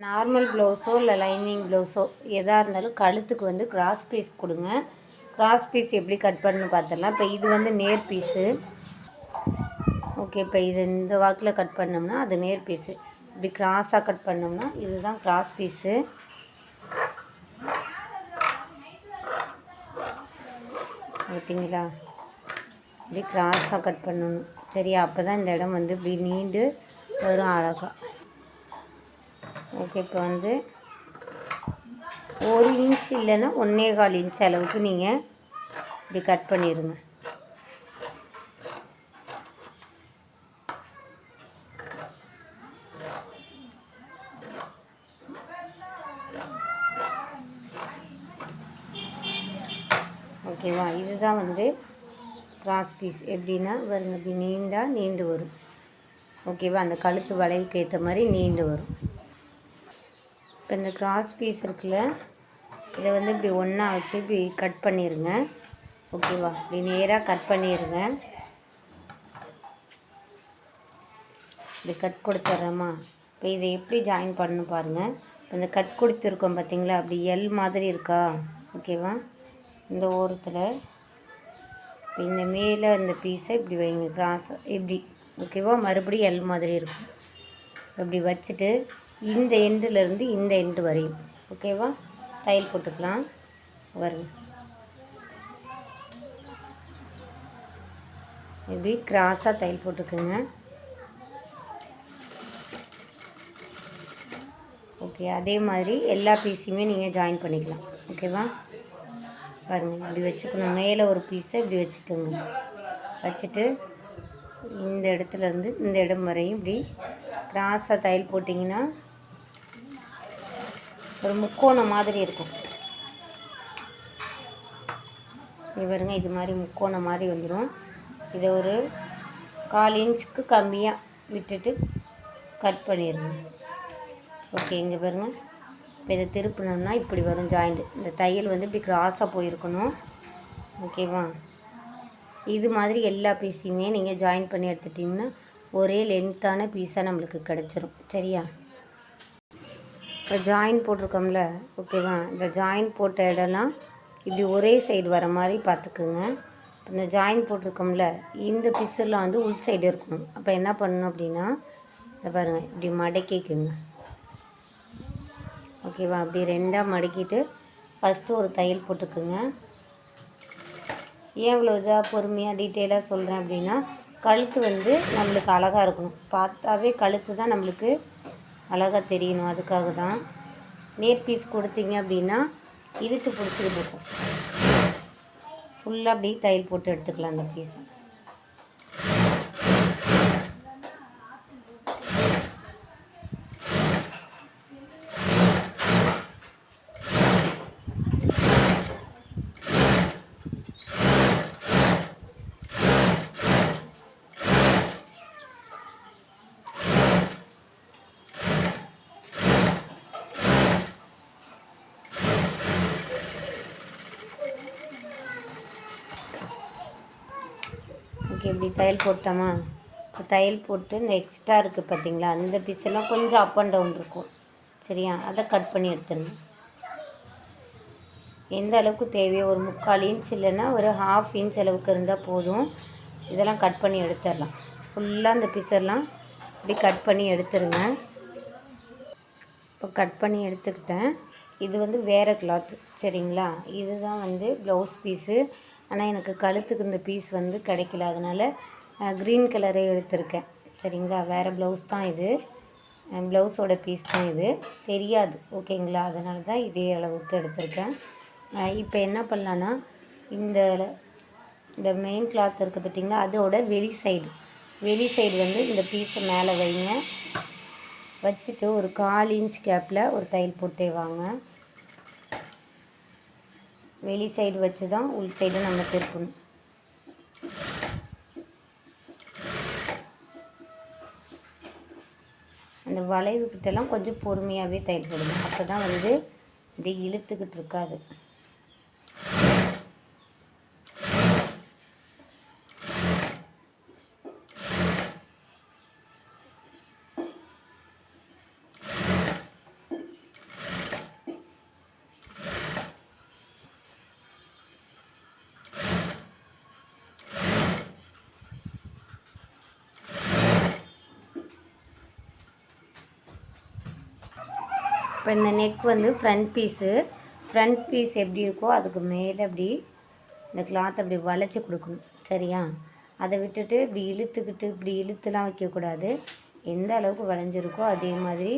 Normal ப்ளவுஸோ இல்லை lining ப்ளவுஸோ எதாக இருந்தாலும் கழுத்துக்கு வந்து கிராஸ் பீஸ் கொடுங்க. கிராஸ் பீஸ் எப்படி கட் பண்ணு பார்த்துடலாம் இப்போ இது வந்து நேர் பீஸு ஓகே இப்போ இது இந்த வாக்கில் கட் பண்ணோம்னா அது நேர் பீஸு இப்படி கிராஸாக கட் பண்ணோம்னா இதுதான் கிராஸ் பீஸு பார்த்தீங்களா இப்படி கிராஸாக கட் பண்ணணும். சரியா? அப்போ தான் இந்த இடம் வந்து இப்படி நீண்டு வரும் அழகாக ஓகே இப்போ வந்து ஒரு இன்ச் இல்லைன்னா ஒன்றே கால் இன்ச் அளவுக்கு நீங்கள் இப்படி கட் பண்ணிடுங்க ஓகேவா இதுதான் வந்து கிராஸ் பீஸ் எப்படின்னா வருங்க இப்படி நீண்டா நீண்டு வரும். ஓகேவா அந்த கழுத்து வளைவுக்கு ஏற்ற மாதிரி நீண்டு வரும். இப்போ இந்த கிராஸ் பீஸ் இருக்குல்ல இதை வந்து இப்படி ஒன்றா வச்சு இப்படி கட் பண்ணிடுங்க ஓகேவா இப்படி நேராக கட் பண்ணிடுங்க இப்படி கட் கொடுத்துட்றோமா இப்போ இதை எப்படி ஜாயின் பண்ணணும் பாருங்கள் இப்போ இந்த கட் கொடுத்துருக்கோம் பார்த்தீங்களா? அப்படி எல் மாதிரி இருக்கா? ஓகேவா இந்த ஓரத்தில். இந்த மேலே இந்த பீஸை இப்படி வைங்க. கிராஸ் இப்படி. ஓகேவா மறுபடியும் எல் மாதிரி இருக்கும். இப்படி வச்சுட்டு இந்த எண்டுலேருந்து இந்த எண்டு வரையும். ஓகேவா தையல் போட்டுக்கலாம். வருங்க இப்படி கிராஸாக தையல் போட்டுக்கோங்க. ஓகே அதே மாதிரி எல்லா பீஸையுமே நீங்கள் ஜாயின் பண்ணிக்கலாம். ஓகேவா பாருங்கள் இப்படி வச்சுக்கணும். மேலே ஒரு பீஸை இப்படி வச்சுக்கோங்க. வச்சுட்டு இந்த இடத்துல இருந்து இந்த இடம் வரையும் இப்படி கிராஸாக தையல் போட்டிங்கன்னா ஒரு முக்கோணம் மாதிரி இருக்கும். இது இது மாதிரி முக்கோணம் மாதிரி வந்துடும் இதை ஒரு கால் இன்ச்சுக்கு கம்மியாக விட்டுட்டு கட் பண்ணிடுங்க ஓகே இங்கே பாருங்கள் இப்போ இதை திருப்பினோம்னா இப்படி வரும் ஜாயிண்ட் இந்த தையல் வந்து இப்படி கிராஸாக போயிருக்கணும். ஓகேவா இது மாதிரி எல்லா பீஸையுமே நீங்கள் ஜாயின் பண்ணி எடுத்துட்டிங்கன்னா ஒரே லென்த்தான பீஸாக நம்மளுக்கு கிடச்சிரும். சரியா? இப்போ ஜாயின் போட்டிருக்கோம்ல ஓகேவா இந்த ஜாயின் போட்ட இடம்லாம் இப்படி ஒரே சைடு வர மாதிரி பார்த்துக்குங்க. இந்த ஜாயின் போட்டிருக்கோம்ல இந்த பிசரில் வந்து உள் சைடு இருக்கணும். அப்போ என்ன பண்ணணும் அப்படின்னா இதை பாருங்கள் இப்படி மடக்கிக்குங்க. ஓகேவா அப்படி ரெண்டாக மடக்கிட்டு ஃபஸ்ட்டு ஒரு தையல் போட்டுக்குங்க. ஏன் இவ்வளோ இதாக பொறுமையாக டீட்டெயிலாக சொல்கிறேன் அப்படின்னா கழுத்து வந்து நம்மளுக்கு அழகாக இருக்கணும். பார்த்தாவே கழுத்து தான் நம்மளுக்கு அழகாக தெரியணும். அதுக்காக தான் நேர் பீஸ் கொடுத்தீங்க அப்படின்னா இழுத்து பிடிச்சிட்டு இருக்கும் ஃபுல்லாக அப்படியே தையல் போட்டு எடுத்துக்கலாம் அந்த பீஸை இப்படி தையல் போட்டோமா? இப்போ தையல் போட்டு இந்த எக்ஸ்ட்ரா இருக்குது பார்த்தீங்களா அந்த பீஸ் எல்லாம் கொஞ்சம் அப் அண்ட் டவுன் இருக்கும். சரியா? அதை கட் பண்ணி எடுத்துடணும். எந்த அளவுக்கு தேவையோ ஒரு முக்கால் இன்ச் இல்லைன்னா ஒரு ஹாஃப் இன்ச் அளவுக்கு இருந்தால் போதும். இதெல்லாம் கட் பண்ணி எடுத்துடலாம். ஃபுல்லாக அந்த பீஸெல்லாம் இப்படி கட் பண்ணி எடுத்துருங்க. இப்போ கட் பண்ணி எடுத்துக்கிட்டேன். இது வந்து வேறு கிளாத்து சரிங்களா? இதுதான் வந்து ப்ளவுஸ் பீஸு ஆனால் எனக்கு கழுத்துக்கு இந்த பீஸ் வந்து கிடைக்கல. அதனால் க்ரீன் கலரே எடுத்திருக்கேன். சரிங்களா? வேறு ப்ளவுஸ் தான் இது. ப்ளவுஸோட பீஸ் தான் இது. தெரியாது. ஓகேங்களா? அதனால தான் இதே அளவுக்கு எடுத்திருக்கேன். இப்போ என்ன பண்ணலான்னா இந்த இந்த மெயின் கிளாத் இருக்குது பார்த்திங்களா அதோட வெளி சைடு வெளி சைடு வந்து இந்த பீஸை மேலே வைங்க. வச்சுட்டு ஒரு கால் இன்ச் கேப்பில் ஒரு தையல் போட்டே வாங்க. வெளி சைடு வச்சு தான் உள் சைடு நம்ம திருப்பணும். அந்த வளைவுக்கிட்டலாம் கொஞ்சம் பொறுமையாகவே தையல் போடணும் அப்போ தான் வந்து இப்படி இழுத்துக்கிட்டு இருக்காது. இப்போ இந்த நெக் வந்து ஃப்ரண்ட் பீஸு ஃப்ரண்ட் பீஸ் எப்படி இருக்கோ அதுக்கு மேலே அப்படி இந்த கிளாத் அப்படி வளைச்சி கொடுக்கணும். சரியா? அதை விட்டுட்டு இப்படி இழுத்துக்கிட்டு இப்படி இழுத்துலாம் வைக்கக்கூடாது. எந்த அளவுக்கு வளைஞ்சிருக்கோ அதே மாதிரி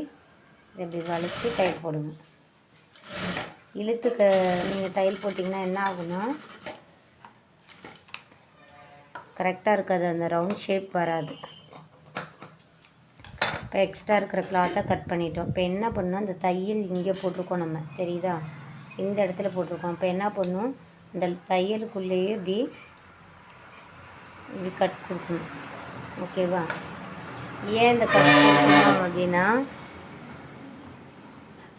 இப்படி வளைச்சி டைல் போடணும். இழுத்துக்க நீங்கள் டைல் போட்டிங்கன்னா என்ன ஆகும்னா கரெக்டாக இருக்காது. அந்த ரவுண்ட் ஷேப் வராது. இப்போ எக்ஸ்ட்ரா இருக்கிற கிளாத்தை கட் பண்ணிட்டோம். இப்போ என்ன பண்ணணும்? அந்த தையல் இங்கே போட்டிருக்கோம் நம்ம. தெரியுதா? இந்த இடத்துல போட்டிருக்கோம். இப்போ என்ன பண்ணும் இந்த தையலுக்குள்ளேயே இப்படி இப்படி கட் கொடுக்கணும். ஓகேவா ஏன் இந்த கட் கொடுக்கணும் அப்படின்னா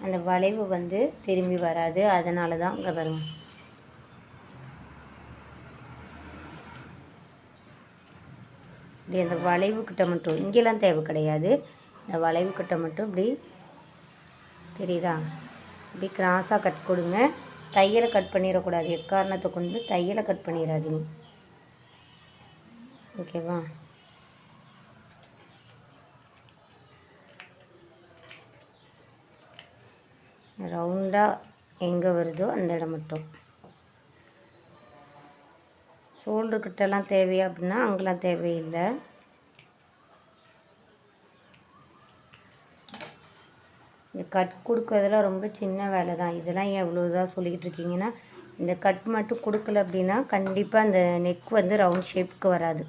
அந்த வளைவு வந்து திரும்பி வராது. அதனால தான் இங்கே வரும் இப்படி அந்த வளைவு கிட்ட மட்டும் இங்கெல்லாம் தேவை கிடையாது. இந்த வளைவு கிட்ட மட்டும் இப்படி தெரியுதா? இப்படி கிராஸாக கட் கொடுங்க. தையலை கட் பண்ணிடக்கூடாது. எக்காரணத்தை கொண்டு தையலை கட் பண்ணிடாதீங்க. ஓகேவா ரவுண்டாக எங்கே வருதோ அந்த இடம் மட்டும். ஷோல்டர்கிட்டலாம் தேவையா அப்படின்னா அங்கெல்லாம் தேவையில்லை. இந்த கட் கொடுக்கறதுல ரொம்ப சின்ன வேலை தான். இதெல்லாம் ஏன் இவ்வளோ இதாக சொல்லிக்கிட்டு இருக்கீங்கன்னா இந்த கட் மட்டும் கொடுக்கல அப்படின்னா கண்டிப்பாக அந்த நெக் வந்து ரவுண்ட் ஷேப்புக்கு வராது.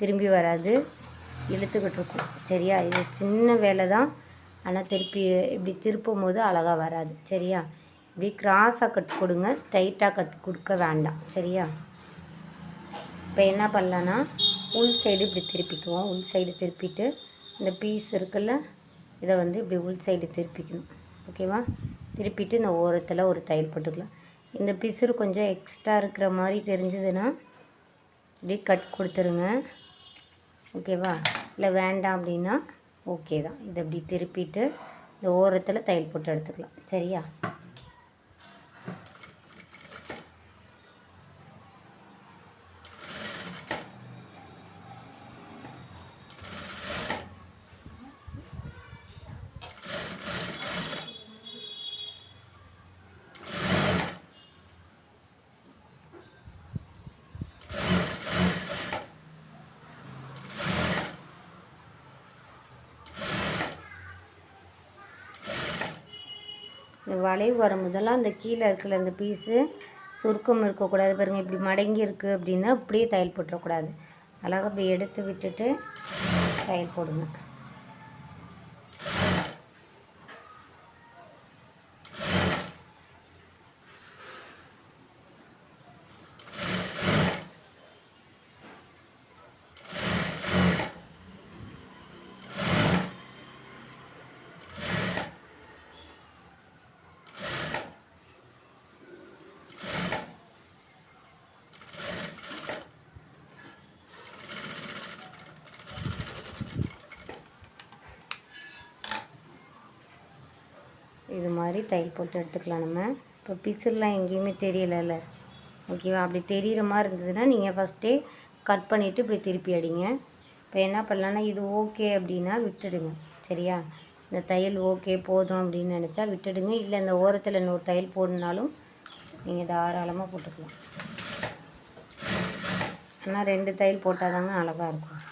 திரும்பி வராது. இழுத்துக்கிட்டு இருக்கும். சரியா? இது சின்ன வேலை தான். ஆனால் திருப்பி இப்படி திருப்பும் போது அழகாக வராது. சரியா? இப்படி கிராஸாக கட் கொடுங்க. ஸ்ட்ரைட்டாக கட் கொடுக்க வேண்டாம். சரியா? இப்போ என்ன பண்ணலான்னா உள் சைடு இப்படி திருப்பிக்குவோம் உள் சைடு திருப்பிட்டு இந்த பீஸ் இருக்குல்ல இதை வந்து இப்படி உள் சைடு திருப்பிக்கணும். ஓகேவா திருப்பிட்டு இந்த ஓரத்தில் ஒரு தையல் போட்டுக்கலாம். இந்த பிசுறு கொஞ்சம் எக்ஸ்ட்ரா இருக்கிற மாதிரி தெரிஞ்சதுன்னா இப்படி கட் கொடுத்துருங்க. ஓகேவா இல்லை வேண்டாம் அப்படின்னா ஓகே தான். இதை இப்படி திருப்பிட்டு இந்த ஓரத்தில் தையல் போட்டு எடுத்துக்கலாம். சரியா? இந்த வளைவு வரும்போதெல்லாம் அந்த கீழே இருக்கிற அந்த பீஸு சுருக்கம் இருக்கக்கூடாது பாருங்கள் இப்படி மடங்கி இருக்குது அப்படின்னா அப்படியே தையல் போட்டுறக்கூடாது. அழகாக அப்படி எடுத்து விட்டுட்டு தையல் போடுங்க இது மாதிரி தையல் போட்டு எடுத்துக்கலாம் நம்ம. இப்போ பிசுலாம் எங்கேயுமே தெரியலைல்ல. ஓகேவா? அப்படி தெரிகிற மாதிரி இருந்ததுன்னா நீங்கள் ஃபஸ்ட்டே கட் பண்ணிவிட்டு இப்படி திருப்பி அடிங்க. இப்போ என்ன பண்ணலான்னா இது ஓகே அப்படின்னா விட்டுடுங்க. சரியா? இந்த தையல் ஓகே போதும் அப்படின்னு நினச்சா விட்டுடுங்க. இல்லை இந்த ஓரத்தில் இன்னொரு தையல் போடணுனாலும் நீங்கள் தாராளமாக போட்டுக்கலாம். ஆனால் ரெண்டு தையல் போட்டால் தாங்க அழகாக இருக்கும்.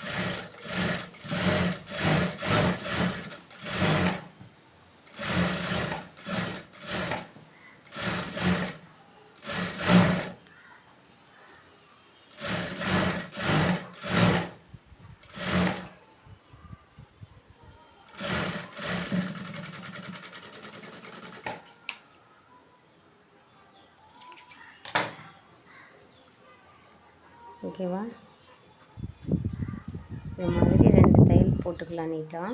ஓகேவா? இந்த மாதிரி ரெண்டு தையல் போட்டுக்கலாம் நீட்டாக